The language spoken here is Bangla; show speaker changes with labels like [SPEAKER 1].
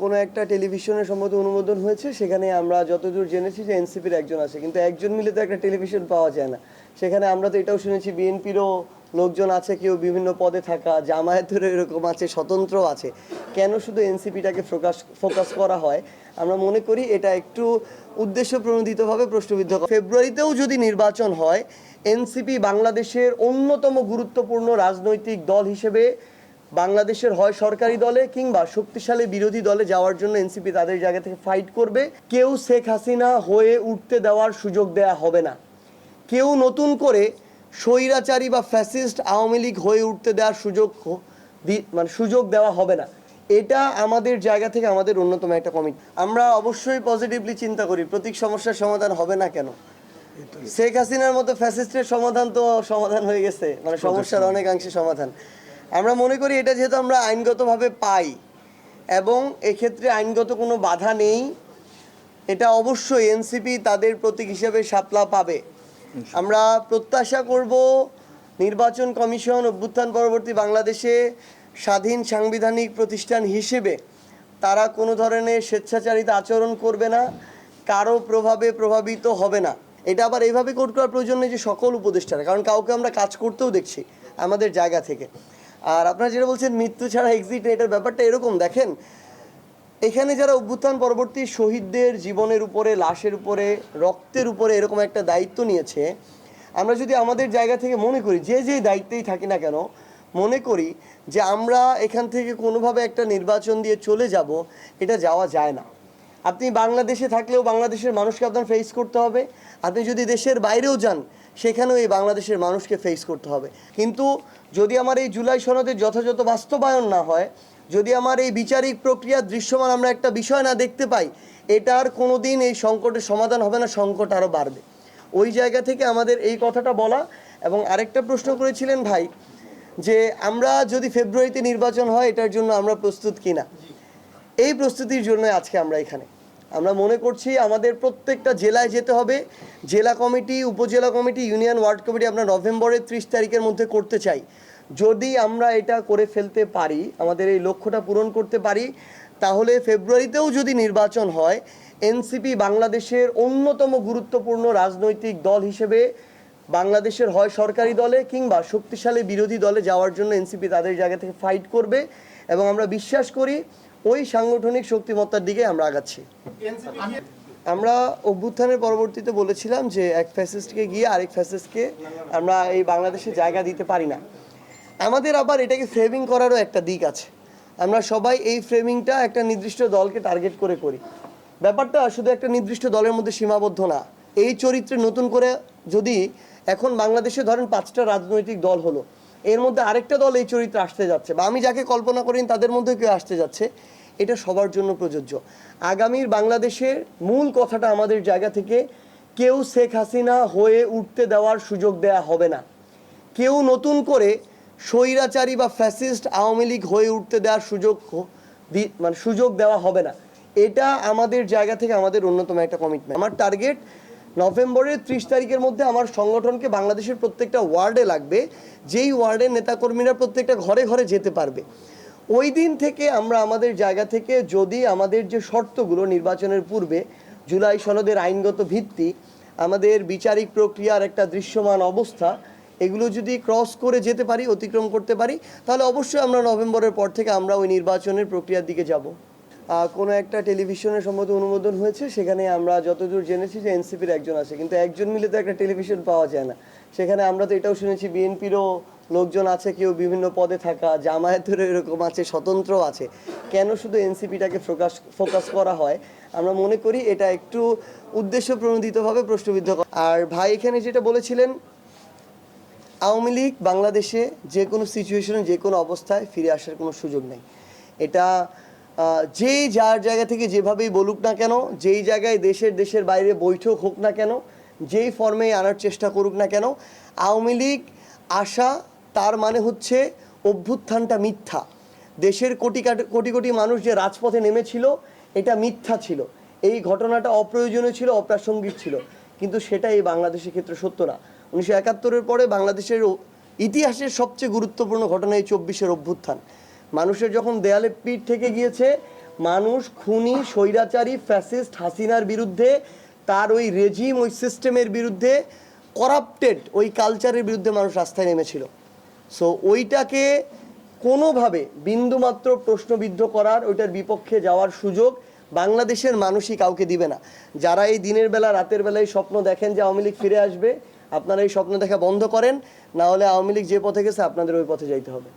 [SPEAKER 1] কোনো একটা টেলিভিশনের সম্মত অনুমোদন হয়েছে। সেখানে আমরা যতদূর জেনেছি যে এনসিপির একজন আছে, কিন্তু একজন মিলে তো একটা টেলিভিশন পাওয়া যায় না। সেখানে আমরা তো এটাও শুনেছি, বিএনপিরও লোকজন আছে, কেউ বিভিন্ন পদে থাকা, জামায়াতেরও এরকম আছে স্বতন্ত্র আছে। কেন শুধু এনসিপিটাকে ফোকাস ফোকাস করা হয়? আমরা মনে করি এটা একটু উদ্দেশ্য প্রণোদিতভাবে প্রশ্নবিদ্ধ ফেব্রুয়ারিতেও যদি নির্বাচন হয়, এনসিপি বাংলাদেশের অন্যতম গুরুত্বপূর্ণ রাজনৈতিক দল হিসেবে বাংলাদেশের হয় সরকারি দলে কিংবা শক্তিশালী বিরোধী দলে যাওয়ার জন্য এনসিপি তাদের জায়গা থেকে ফাইট করবে। কেউ শেখ হাসিনা হয়ে উঠতে দেওয়ার সুযোগ দেয়া হবে না। কেউ নতুন করে স্বৈরাচারী বা ফ্যাসিস্ট আওয়ামী লীগ হয়ে উঠতে দেওয়ার সুযোগ মানে সুযোগ দেওয়া হবে না। এটা আমাদের জায়গা থেকে আমাদের অন্যতম একটা কমিট আমরা অবশ্যই পজিটিভলি চিন্তা করি প্রতীক সমস্যার সমাধান হবে না কেন? শেখ হাসিনার মতো ফ্যাসিস্টের সমাধান তো সমাধান হয়ে গেছে। মানে সমস্যার অনেকাংশে সমাধান। আমরা মনে করি এটা যেহেতু আমরা আইনগতভাবে পাই এবং এক্ষেত্রে আইনগত কোনো বাধা নেই এটা অবশ্যই এনসিপি তাদের প্রতীক হিসেবে সাপলা পাবে। আমরা প্রত্যাশা করব নির্বাচন কমিশন অভ্যুত্থান পরবর্তী বাংলাদেশে স্বাধীন সাংবিধানিক প্রতিষ্ঠান হিসেবে তারা কোনো ধরনের স্বেচ্ছাচারিত আচরণ করবে না কারও প্রভাবে প্রভাবিত হবে না। এটা আবার এইভাবে কোট করার প্রয়োজন নেই যে সকল উপদেষ্টারা কারণ কাউকে আমরা কাজ করতেও দেখছি আমাদের জায়গা থেকে। আর আপনারা যেটা বলছেন মৃত্যু ছাড়া এক্সিট এটার ব্যাপারটা এরকম, দেখেন, এখানে যারা অভ্যুত্থান পরবর্তী শহীদদের জীবনের উপরে, লাশের উপরে, রক্তের উপরে এরকম একটা দায়িত্ব নিয়েছে, আমরা যদি আমাদের জায়গা থেকে মনে করি, যে যে দায়িত্বেই থাকি না কেন, মনে করি যে আমরা এখান থেকে কোনোভাবে একটা নির্বাচন দিয়ে চলে যাব, এটা যাওয়া যায় না। আপনি বাংলাদেশে থাকলেও বাংলাদেশের মানুষকে আপনার ফেস করতে হবে। আপনি যদি দেশের বাইরেও যান সেখানেও এই বাংলাদেশের মানুষকে ফেস করতে হবে। কিন্তু যদি আমার এই জুলাই সনদের যথাযথ বাস্তবায়ন না হয়, যদি আমার এই বিচারিক প্রক্রিয়া দৃশ্যমান আমরা একটা বিষয় না দেখতে পাই এটার কোনো দিন এই সংকটের সমাধান হবে না, সংকট আরও বাড়বে। ওই জায়গা থেকে আমাদের এই কথাটা বলা এবং আরেকটা প্রশ্ন করেছিলেন ভাই যে আমরা যদি ফেব্রুয়ারিতে নির্বাচন হয়, এটার জন্য আমরা প্রস্তুত কিনা? এই প্রস্তুতির জন্য আজকে আমরা এখানে। আমরা মনে করছি আমাদের প্রত্যেকটা জেলায় যেতে হবে। জেলা কমিটি, উপজেলা কমিটি, ইউনিয়ন ওয়ার্ড কমিটি আমরা নভেম্বরের ত্রিশ তারিখের মধ্যে করতে চাই। যদি আমরা এটা করে ফেলতে পারি, আমাদের এই লক্ষ্যটা পূরণ করতে পারি, তাহলে ফেব্রুয়ারিতেও যদি নির্বাচন হয়, এনসিপি বাংলাদেশের অন্যতম গুরুত্বপূর্ণ রাজনৈতিক দল হিসেবে বাংলাদেশের হয় সরকারি দলে কিংবা শক্তিশালী বিরোধী দলে যাওয়ার জন্য এনসিপি তাদের জায়গা থেকে ফাইট করবে। এবং আমরা বিশ্বাস করি ওই সাংগঠনিক শক্তিমত্তার দিকে আমরা আগাচ্ছি। আমরা অভ্যুত্থানের পরবর্তীতে বলেছিলাম যে এক ফ্যাসিস্টকে গিয়ে আরেক ফ্যাসিস্টকে আমরা এই বাংলাদেশে জায়গা দিতে পারি না। আমাদের আবার এটাকে ফ্রেমিং করারও একটা দিক আছে। আমরা সবাই এই ফ্রেমিংটা একটা নির্দিষ্ট দলকে টার্গেট করে করি। ব্যাপারটা শুধু একটা নির্দিষ্ট দলের মধ্যে সীমাবদ্ধ না, এই চরিত্রে নতুন করে যদি এখন বাংলাদেশে ধরেন পাঁচটা রাজনৈতিক দল হলো এর মধ্যে আরেকটা দল এই চরিত্রে আসতে যাচ্ছে বা আমি যাকে কল্পনা করি তাদের মধ্যে কেউ আসতে যাচ্ছে, এটা সবার জন্য প্রযোজ্য। আগামীর বাংলাদেশের মূল কথাটা আমাদের জায়গা থেকে, কেউ শেখ হাসিনা হয়ে উঠতে দেওয়ার সুযোগ দেয়া হবে না। কেউ নতুন করে স্বৈরাচারী বা ফ্যাসিস্ট আওয়ামী লীগ হয়ে উঠতে দেওয়ার সুযোগ মানে সুযোগ দেওয়া হবে না। এটা আমাদের জায়গা থেকে আমাদের অন্যতম একটা কমিটমেন্ট আমার টার্গেট নভেম্বরের ত্রিশ তারিখের মধ্যে আমার সংগঠনকে বাংলাদেশের প্রত্যেকটা ওয়ার্ডে লাগবে, যেই ওয়ার্ডের নেতাকর্মীরা প্রত্যেকটা ঘরে ঘরে যেতে পারবে। ওই দিন থেকে আমরা আমাদের জায়গা থেকে যদি আমাদের যে শর্তগুলো নির্বাচনের পূর্বে জুলাই সনদের আইনগত ভিত্তি, আমাদের বিচারিক প্রক্রিয়ার একটা দৃশ্যমান অবস্থা, এগুলো যদি ক্রস করে যেতে পারি, অতিক্রম করতে পারি, তাহলে অবশ্যই আমরা নভেম্বরের পর থেকে আমরা ওই নির্বাচনের প্রক্রিয়ার দিকে যাব। কোনো একটা টেলিভিশনের সম্মত অনুমোদন হয়েছে, সেখানে আমরা যতদূর জেনেছি যে এনসিপির একজন আছে, কিন্তু একজন মিলে তো একটা টেলিভিশন পাওয়া যায় না। সেখানে আমরা তো এটাও শুনেছি বিএনপিরও লোকজন আছে, কেউ বিভিন্ন পদে থাকা, জামায়াতেরও এরকম আছে, স্বতন্ত্র আছে। কেন শুধু এনসিপিটাকে ফোকাস ফোকাস করা হয়? আমরা মনে করি এটা একটু উদ্দেশ্য প্রণোদিতভাবে প্রশ্নবিদ্ধ। আর ভাই এখানে যেটা বলেছিলেন, আওয়ামী লীগ বাংলাদেশে যে কোনো সিচুয়েশনে যে কোনো অবস্থায় ফিরে আসার কোনো সুযোগ নেই। এটা যেই যার জায়গা থেকে যেভাবেই বলুক না কেন, যেই জায়গায় দেশের দেশের বাইরে বৈঠক হোক না কেন, যেই ফর্মে আনার চেষ্টা করুক না কেন, আওয়ামী লীগ আসা তার মানে হচ্ছে অভ্যুত্থানটা মিথ্যা। দেশের কোটি কোটি কোটি মানুষ যে রাজপথে নেমেছিল, এটা মিথ্যা ছিল। এই ঘটনাটা অপ্রয়োজনীয় ছিল, অপ্রাসঙ্গিক ছিল। কিন্তু সেটা এই বাংলাদেশের ক্ষেত্রে সত্য না। উনিশশো একাত্তরের পরে বাংলাদেশের ইতিহাসের সবচেয়ে গুরুত্বপূর্ণ ঘটনা এই চব্বিশের অভ্যুত্থান। মানুষের যখন দেয়ালে পিঠ থেকে গিয়েছে, মানুষ, খুনি, স্বৈরাচারী, ফ্যাসিস্ট হাসিনার বিরুদ্ধে, তার ওই রেজিম ওই সিস্টেমের বিরুদ্ধে করাপ্টেড ওই কালচারের বিরুদ্ধে মানুষ রাস্তায় নেমেছিল। সো ওইটাকে কোনোভাবে বিন্দুমাত্র প্রশ্নবিদ্ধ করার, ওইটার বিপক্ষে যাওয়ার সুযোগ বাংলাদেশের মানুষই কাউকে দিবে না। যারা এই দিনের বেলা, রাতের বেলায় স্বপ্ন দেখেন যে আওয়ামী লীগ ফিরে আসবে, আপনারা এই স্বপ্ন দেখা বন্ধ করেন, না হলে আওয়ামী লীগ যে পথে গেছে, আপনাদের ওই পথে যাইতে হবে।